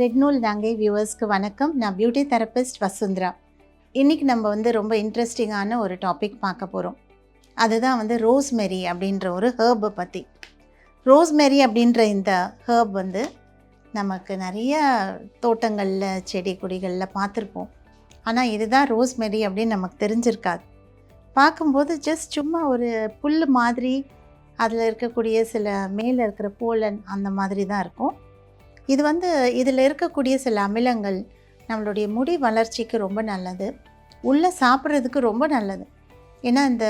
Red நூல் நாங்கை வியூவர்ஸ்க்கு வணக்கம். நான் பியூட்டி தெரபிஸ்ட் வசுந்தரா. இன்றைக்கி நம்ம வந்து ரொம்ப இன்ட்ரெஸ்டிங்கான ஒரு டாபிக் பார்க்க போகிறோம் அதுதான் வந்து ரோஸ்மெரி அப்படின்ற ஒரு ஹேர்பை பற்றி ரோஸ்மெரி அப்படின்ற இந்த ஹேர்ப் வந்து நமக்கு நிறைய தோட்டங்களில் செடி கொடிகளில் பார்த்துருப்போம். ஆனால் இதுதான் ரோஸ்மெரி அப்படின்னு நமக்கு தெரிஞ்சிருக்காது. பார்க்கும்போது ஜஸ்ட் சும்மா ஒரு புல் மாதிரி அதில் இருக்கக்கூடிய சில மேலே இருக்கிற போலன் அந்த மாதிரி தான் இருக்கும். இது வந்து இதில் இருக்கக்கூடிய சில அமிலங்கள் நம்மளுடைய முடி வளர்ச்சிக்கு ரொம்ப நல்லது. உள்ளே சாப்பிட்றதுக்கு ரொம்ப நல்லது. ஏன்னா இந்த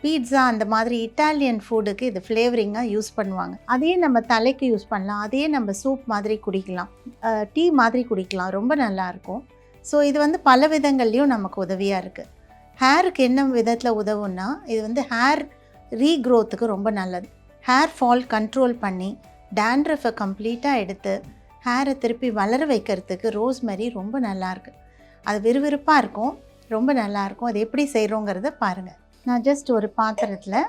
பீட்சா அந்த மாதிரி இட்டாலியன் ஃபுட்டுக்கு இது ஃப்ளேவரிங்காக யூஸ் பண்ணுவாங்க. அதையே நம்ம தலைக்கு யூஸ் பண்ணலாம். அதையே நம்ம சூப் மாதிரி குடிக்கலாம். டீ மாதிரி குடிக்கலாம். ரொம்ப நல்லாயிருக்கும் ஸோ இது வந்து பல விதங்கள்லேயும் நமக்கு உதவியாக இருக்குது ஹேருக்கு என்ன விதத்தில் உதவும்னா இது வந்து ஹேர் ரீக்ரோத்துக்கு ரொம்ப நல்லது. ஹேர் ஃபால் கண்ட்ரோல் பண்ணி டேண்ட்ரஃபை கம்ப்ளீட்டாக எடுத்து ஹேரை திருப்பி வளர வைக்கிறதுக்கு ரோஸ்மெரி ரொம்ப நல்லாயிருக்கு அது விறுவிறுப்பாக இருக்கும் ரொம்ப நல்லாயிருக்கும் அது எப்படி செய்கிறோங்கிறத பாருங்கள் நான் ஜஸ்ட் ஒரு பாத்திரத்தில்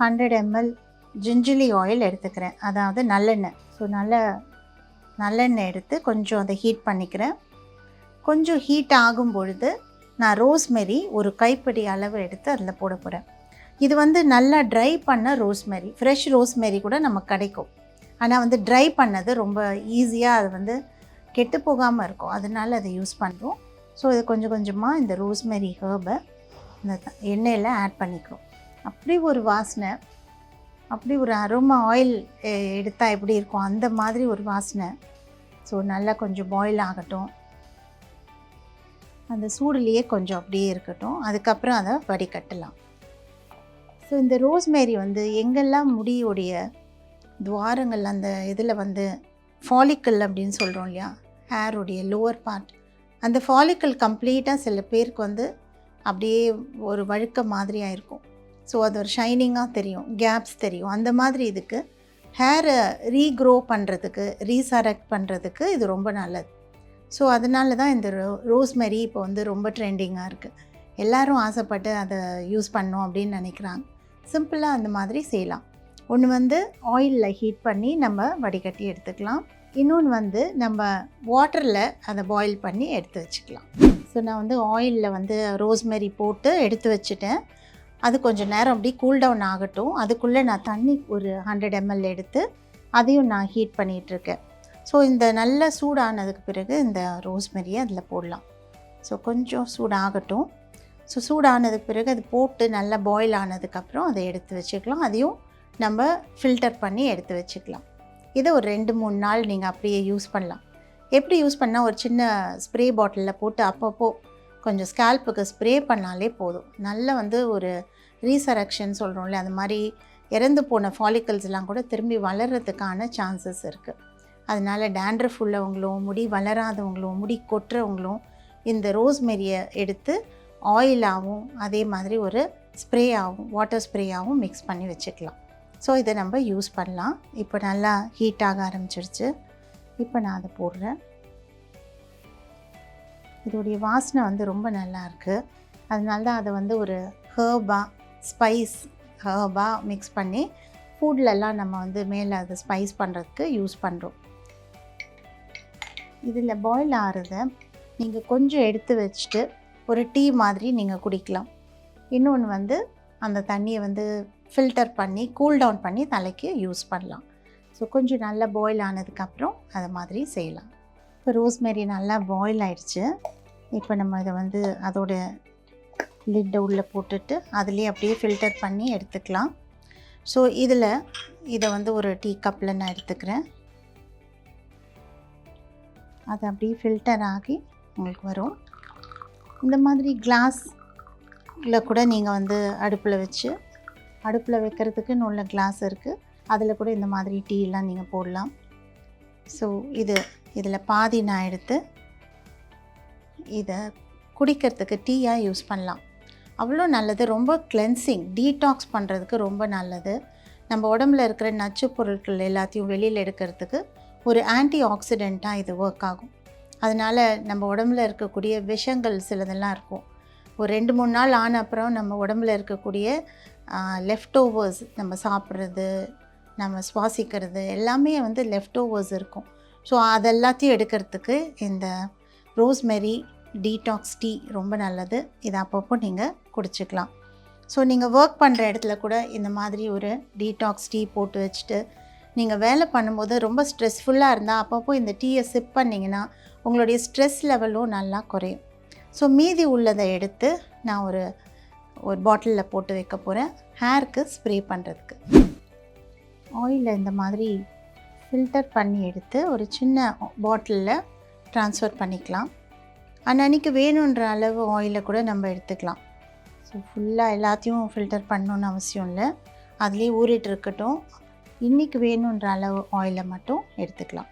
ஹண்ட்ரட் எம்எல் ஜிஞ்சிலி ஆயில் எடுத்துக்கிறேன். அதாவது நல்லெண்ணெய். ஸோ நல்ல நல்லெண்ணெய் எடுத்து கொஞ்சம் அதை ஹீட் பண்ணிக்கிறேன். கொஞ்சம் ஹீட் ஆகும் பொழுது நான் ரோஸ்மெரி ஒரு கைப்பிடி அளவு எடுத்து அதில் போட போகிறேன் இது வந்து நல்லா ட்ரை பண்ண ரோஸ்மெரி ஃப்ரெஷ் ரோஸ்மெரி கூட நமக்கு கிடைக்கும். ஆனால் வந்து ட்ரை பண்ணது ரொம்ப ஈஸியாக அது வந்து கெட்டு போகாமல் இருக்கும். அதனால அதை யூஸ் பண்ணுறோம் ஸோ இது கொஞ்சம் கொஞ்சமாக இந்த ரோஸ்மெரி ஹேர்பை இந்த எண்ணெயில் ஆட் பண்ணிக்கிறோம். அப்படி ஒரு வாசனை அப்படி ஒரு அரோமா ஆயில் எடுத்தால் எப்படி இருக்கும்? அந்த மாதிரி ஒரு வாசனை. ஸோ நல்லா கொஞ்சம் பாயில் ஆகட்டும். அந்த சூடுலேயே கொஞ்சம் அப்படியே இருக்கட்டும். அதுக்கப்புறம் அதை வடிகட்டலாம். ஸோ இந்த ரோஸ்மேரி வந்து எங்கெல்லாம் முடியுடைய துவாரங்கள் அந்த இதில் வந்து ஃபாலிக்கல் அப்படின்னு சொல்கிறோம் இல்லையா? ஹேருடைய லோவர் பார்ட் அந்த ஃபாலிக்கல் கம்ப்ளீட்டாக சில பேருக்கு வந்து அப்படியே ஒரு வழுக்க மாதிரியாக இருக்கும் ஸோ அது ஒரு ஷைனிங்காக தெரியும் கேப்ஸ் தெரியும். அந்த மாதிரி இதுக்கு ஹேரை ரீக்ரோ பண்ணுறதுக்கு ரீசரெக்ட் பண்ணுறதுக்கு இது ரொம்ப நல்லது. ஸோ அதனால தான் இந்த ரோ ரோஸ்மெரி இப்போ வந்து ரொம்ப ட்ரெண்டிங்காக இருக்குது எல்லோரும் ஆசைப்பட்டு அதை யூஸ் பண்ணோம் அப்படின்னு நினைக்கிறாங்க. சிம்பிளாக அந்த மாதிரி செய்யலாம். ஒன்று வந்து ஆயிலில் ஹீட் பண்ணி நம்ம வடிகட்டி எடுத்துக்கலாம். இன்னொன்று வந்து நம்ம வாட்டரில் அதை பாயில் பண்ணி எடுத்து வச்சுக்கலாம். ஸோ நான் வந்து ஆயிலில் வந்து ரோஸ்மெரி போட்டு எடுத்து வச்சுட்டேன். அது கொஞ்சம் நேரம் அப்படி கூல் டவுன் ஆகட்டும். அதுக்குள்ளே நான் தண்ணி ஒரு ஹண்ட்ரட் எம்எல் எடுத்து அதையும் நான் ஹீட் பண்ணிகிட்ருக்கேன் ஸோ இந்த நல்ல சூடானதுக்கு பிறகு இந்த ரோஸ்மெரியை அதில் போடலாம். ஸோ கொஞ்சம் சூடாகட்டும். ஸோ சூடானதுக்கு பிறகு அது போட்டு நல்லா பாயில் ஆனதுக்கப்புறம் அதை எடுத்து வச்சுக்கலாம். அதையும் நம்ம ஃபில்டர் பண்ணி எடுத்து வச்சுக்கலாம். இதை ஒரு ரெண்டு மூணு நாள் நீங்கள் அப்படியே யூஸ் பண்ணலாம். எப்படி யூஸ் பண்ணால் ஒரு சின்ன ஸ்ப்ரே பாட்டிலில் போட்டு அப்பப்போ கொஞ்சம் ஸ்கேல்ப்புக்கு ஸ்ப்ரே பண்ணாலே போதும். நல்ல வந்து ஒரு ரீசரக்ஷன் சொல்கிறோம்ல அந்த மாதிரி இறந்து போன ஃபாலிக்கல்ஸ்லாம் கூட திரும்பி வளர்கிறதுக்கான சான்சஸ் இருக்குது அதனால் டேண்ட்ரஃப் உள்ளவங்களும் முடி வளராதவங்களும் முடி கொட்டுறவங்களும் இந்த ரோஸ்மெரியை எடுத்து ஆயிலாகவும் அதே மாதிரி ஒரு ஸ்ப்ரேயாகவும் வாட்டர் ஸ்ப்ரேயாகவும் மிக்ஸ் பண்ணி வச்சுக்கலாம். ஸோ இதை நம்ம யூஸ் பண்ணலாம். இப்போ நல்லா ஹீட் ஆக ஆரம்பிச்சிருச்சு. இப்போ நான் அதை போடுறேன். இதோடைய வாசனை வந்து ரொம்ப நல்லா இருக்குது அதனால தான் அதை வந்து ஒரு ஹேர்பாக ஸ்பைஸ் ஹேர்பாக மிக்ஸ் பண்ணி ஃபுட்லலாம் நம்ம வந்து மேலே அதை ஸ்பைஸ் பண்ணுறதுக்கு யூஸ் பண்ணுறோம் இதில் பாயில் ஆறுத நீங்கள் கொஞ்சம் எடுத்து வச்சுட்டு ஒரு டீ மாதிரி நீங்கள் குடிக்கலாம். இன்னொன்று வந்து அந்த தண்ணியை வந்து ஃபில்டர் பண்ணி கூல் டவுன் பண்ணி தலைக்கு யூஸ் பண்ணலாம். ஸோ கொஞ்சம் நல்லா பாயில் ஆனதுக்கப்புறம் அதை மாதிரி செய்யலாம். இப்போ ரோஸ்மேரி நல்லா பாயில் ஆயிடுச்சு. இப்போ நம்ம இதை வந்து அதோட லிட்டை உள்ளே போட்டுட்டு அதுலேயே அப்படியே ஃபில்டர் பண்ணி எடுத்துக்கலாம். ஸோ இதில் இதை வந்து ஒரு டீ கப்பில் நான் எடுத்துக்கிறேன். அது அப்படியே ஃபில்டர் ஆகி உங்களுக்கு வரும். இந்த மாதிரி இல்லை கூட நீங்கள் வந்து அடுப்பில் வச்சு அடுப்பில் வைக்கிறதுக்குன்னு உள்ள கிளாஸ் இருக்குது அதில் கூட இந்த மாதிரி டீலாம் நீங்கள் போடலாம். ஸோ இது இதில் பாதி நான் எடுத்து இதை குடிக்கிறதுக்கு டீயாக யூஸ் பண்ணலாம். அவ்வளோ நல்லது. ரொம்ப கிளென்சிங் டீடாக்ஸ் பண்ணுறதுக்கு ரொம்ப நல்லது. நம்ம உடம்புல இருக்கிற நச்சு பொருட்கள் எல்லாத்தையும் வெளியில் எடுக்கிறதுக்கு ஒரு ஆன்டி ஆக்சிடெண்ட்டாக இது ஒர்க் ஆகும். அதனால் நம்ம உடம்புல இருக்கக்கூடிய விஷங்கள் சிலதெல்லாம் இருக்கும். ஒரு ரெண்டு மூணு நாள் ஆன அப்புறம் நம்ம உடம்புல இருக்கக்கூடிய லெஃப்ட் ஓவர்ஸ் நம்ம சாப்பிட்றது நம்ம சுவாசிக்கிறது எல்லாமே வந்து லெஃப்ட் ஓவர்ஸ் இருக்கும். ஸோ அதெல்லாத்தையும் எடுக்கிறதுக்கு இந்த ரோஸ்மெரி டீடாக்ஸ் டீ ரொம்ப நல்லது. இதை அப்பப்போ நீங்கள் குடிச்சிக்கலாம். ஸோ நீங்கள் ஒர்க் பண்ணுற இடத்துல கூட இந்த மாதிரி ஒரு டீடாக்ஸ் டீ போட்டு வச்சுட்டு நீங்கள் வேலை பண்ணும்போது ரொம்ப ஸ்ட்ரெஸ்ஃபுல்லாக இருந்தால் அப்பப்போ இந்த டீயை சிப் பண்ணிங்கன்னா உங்களுடைய ஸ்ட்ரெஸ் லெவலும் நல்லா குறையும். ஸோ மீதி உள்ளதை எடுத்து நான் ஒரு ஒரு பாட்டிலில் போட்டு வைக்க போகிறேன். ஹேருக்கு ஸ்ப்ரே பண்ணுறதுக்கு. ஆயிலில் இந்த மாதிரி ஃபில்டர் பண்ணி எடுத்து ஒரு சின்ன பாட்டிலில் ட்ரான்ஸ்ஃபர் பண்ணிக்கலாம். அன்னன்னைக்கு வேணுன்ற அளவு ஆயிலை கூட நம்ம எடுத்துக்கலாம். ஸோ ஃபுல்லாக எல்லாத்தையும் ஃபில்டர் பண்ணணுன்னு அவசியம் இல்லை. அதுலேயே ஊறிட்டு இருக்கட்டும். இன்றைக்கி வேணுன்ற அளவு ஆயிலை மட்டும் எடுத்துக்கலாம்.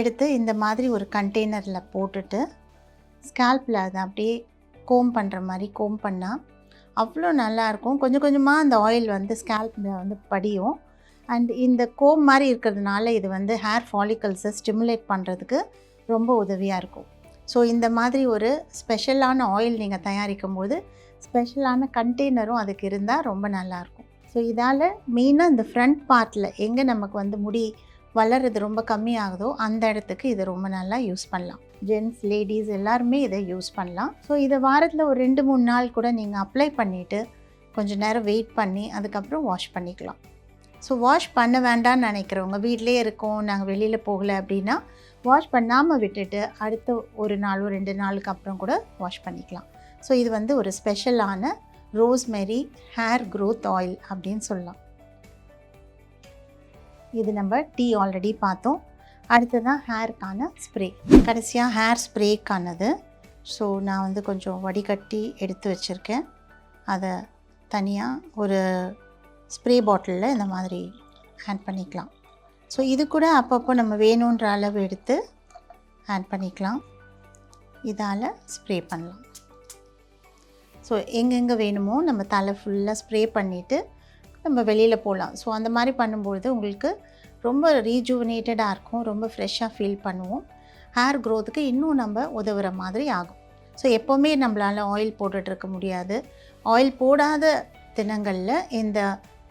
எடுத்து இந்த மாதிரி ஒரு கண்டெய்னரில் போட்டுட்டு ஸ்கேல்பில் அதை அப்படியே கோம் பண்ணுற மாதிரி கோம் பண்ணால் அவ்வளோ நல்லாயிருக்கும் கொஞ்சம் கொஞ்சமாக அந்த ஆயில் வந்து ஸ்கேல்பில் வந்து படியும். அண்ட் இந்த கோம் மாதிரி இருக்கிறதுனால இது வந்து ஹேர் ஃபாலிக்கல்ஸை ஸ்டிமுலேட் பண்ணுறதுக்கு ரொம்ப உதவியாக இருக்கும். ஸோ இந்த மாதிரி ஒரு ஸ்பெஷலான ஆயில் நீங்கள் தயாரிக்கும் போது ஸ்பெஷலான கண்டெய்னரும் அதுக்கு இருந்தால் ரொம்ப நல்லாயிருக்கும் ஸோ இதால் மெயினாக இந்த ஃப்ரண்ட் பார்ட்டில் எங்கே நமக்கு வந்து முடி வளர்றது ரொம்ப கம்மியாகுதோ அந்த இடத்துக்கு இதை ரொம்ப நல்லா யூஸ் பண்ணலாம். ஜென்ட்ஸ் லேடிஸ் எல்லாருமே இதை யூஸ் பண்ணலாம். ஸோ இதை வாரத்தில் ஒரு ரெண்டு மூணு நாள் கூட நீங்கள் அப்ளை பண்ணிவிட்டு கொஞ்சம் நேரம் வெயிட் பண்ணி அதுக்கப்புறம் வாஷ் பண்ணிக்கலாம். ஸோ வாஷ் பண்ண வேண்டாம்னு நினைக்கிறவங்க வீட்டிலே இருக்கோம் நாங்கள் வெளியில் போகலை அப்படின்னா வாஷ் பண்ணாமல் விட்டுட்டு அடுத்த ஒரு நாளோ ரெண்டு நாளுக்கு அப்புறம் கூட வாஷ் பண்ணிக்கலாம். ஸோ இது வந்து ஒரு ஸ்பெஷலான ரோஸ்மெரி ஹேர் க்ரோத் ஆயில் அப்படின்னு சொல்லலாம். இது நம்ம டீ ஆல்ரெடி பார்த்தோம். அடுத்ததான் ஹேருக்கான ஸ்ப்ரே. கடைசியாக ஹேர் ஸ்ப்ரேக்கானது. ஸோ நான் வந்து கொஞ்சம் வடிகட்டி எடுத்து வச்சுருக்கேன். அதை தனியாக ஒரு ஸ்ப்ரே பாட்டிலில் இந்த மாதிரி ஆட் பண்ணிக்கலாம். ஸோ இது கூட அப்பப்போ நம்ம வேணுன்ற அளவு எடுத்து ஆட் பண்ணிக்கலாம். இதால் ஸ்ப்ரே பண்ணலாம். ஸோ எங்கெங்கே வேணுமோ நம்ம தலை ஃபுல்லாக ஸ்ப்ரே பண்ணிவிட்டு நம்ம வெளியில் போகலாம் ஸோ அந்த மாதிரி பண்ணும்பொழுது உங்களுக்கு ரொம்ப ரீஜுவனேட்டடாக இருக்கும். ரொம்ப ஃப்ரெஷ்ஷாக ஃபீல் பண்ணுவோம். ஹேர் க்ரோத்துக்கு இன்னும் நம்ம உதவுற மாதிரி ஆகும். ஸோ எப்போவுமே நம்மளால் ஆயில் போட்டுட்ருக்க முடியாது. ஆயில் போடாத தினங்களில் இந்த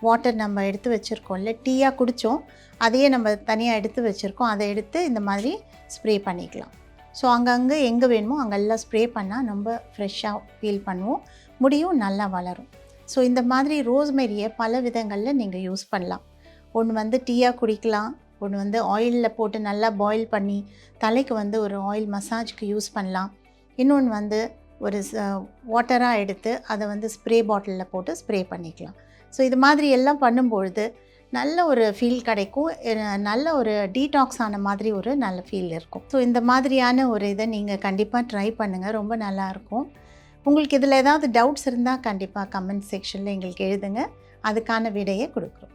வாட்டர் நம்ம எடுத்து வச்சுருக்கோம்ல டீயாக குடித்தோம் அதையே நம்ம தனியாக எடுத்து வச்சுருக்கோம். அதை எடுத்து இந்த மாதிரி ஸ்ப்ரே பண்ணிக்கலாம். ஸோ அங்கங்கே எங்கே வேணுமோ அங்கெல்லாம் ஸ்ப்ரே பண்ணால் ரொம்ப ஃப்ரெஷ்ஷாக ஃபீல் பண்ணுவோம். முடியும் நல்லா வளரும். ஸோ இந்த மாதிரி ரோஸ்மெரியை பல விதங்களில் நீங்கள் யூஸ் பண்ணலாம். ஒன்று வந்து டீயாக குடிக்கலாம் ஒன்று வந்து ஆயிலில் போட்டு நல்லா பாயில் பண்ணி தலைக்கு வந்து ஒரு ஆயில் மசாஜ்க்கு யூஸ் பண்ணலாம். இன்னொன்று வந்து ஒரு வாட்டராக எடுத்து அதை வந்து ஸ்ப்ரே பாட்டிலில் போட்டு ஸ்ப்ரே பண்ணிக்கலாம். ஸோ இது மாதிரி எல்லாம் பண்ணும்பொழுது நல்ல ஒரு ஃபீல் கிடைக்கும். நல்ல ஒரு டீடாக்ஸ் ஆன மாதிரி ஒரு நல்ல ஃபீல் இருக்கும். ஸோ இந்த மாதிரியான ஒரு இதை நீங்கள் கண்டிப்பாக ட்ரை பண்ணுங்கள் ரொம்ப நல்லாயிருக்கும் உங்களுக்கு இதில் ஏதாவது டவுட்ஸ் இருந்தால் கண்டிப்பாக கமெண்ட் செக்ஷனில் எங்களுக்கு எழுதுங்க. அதுக்கான விடையை கொடுக்குறோம்.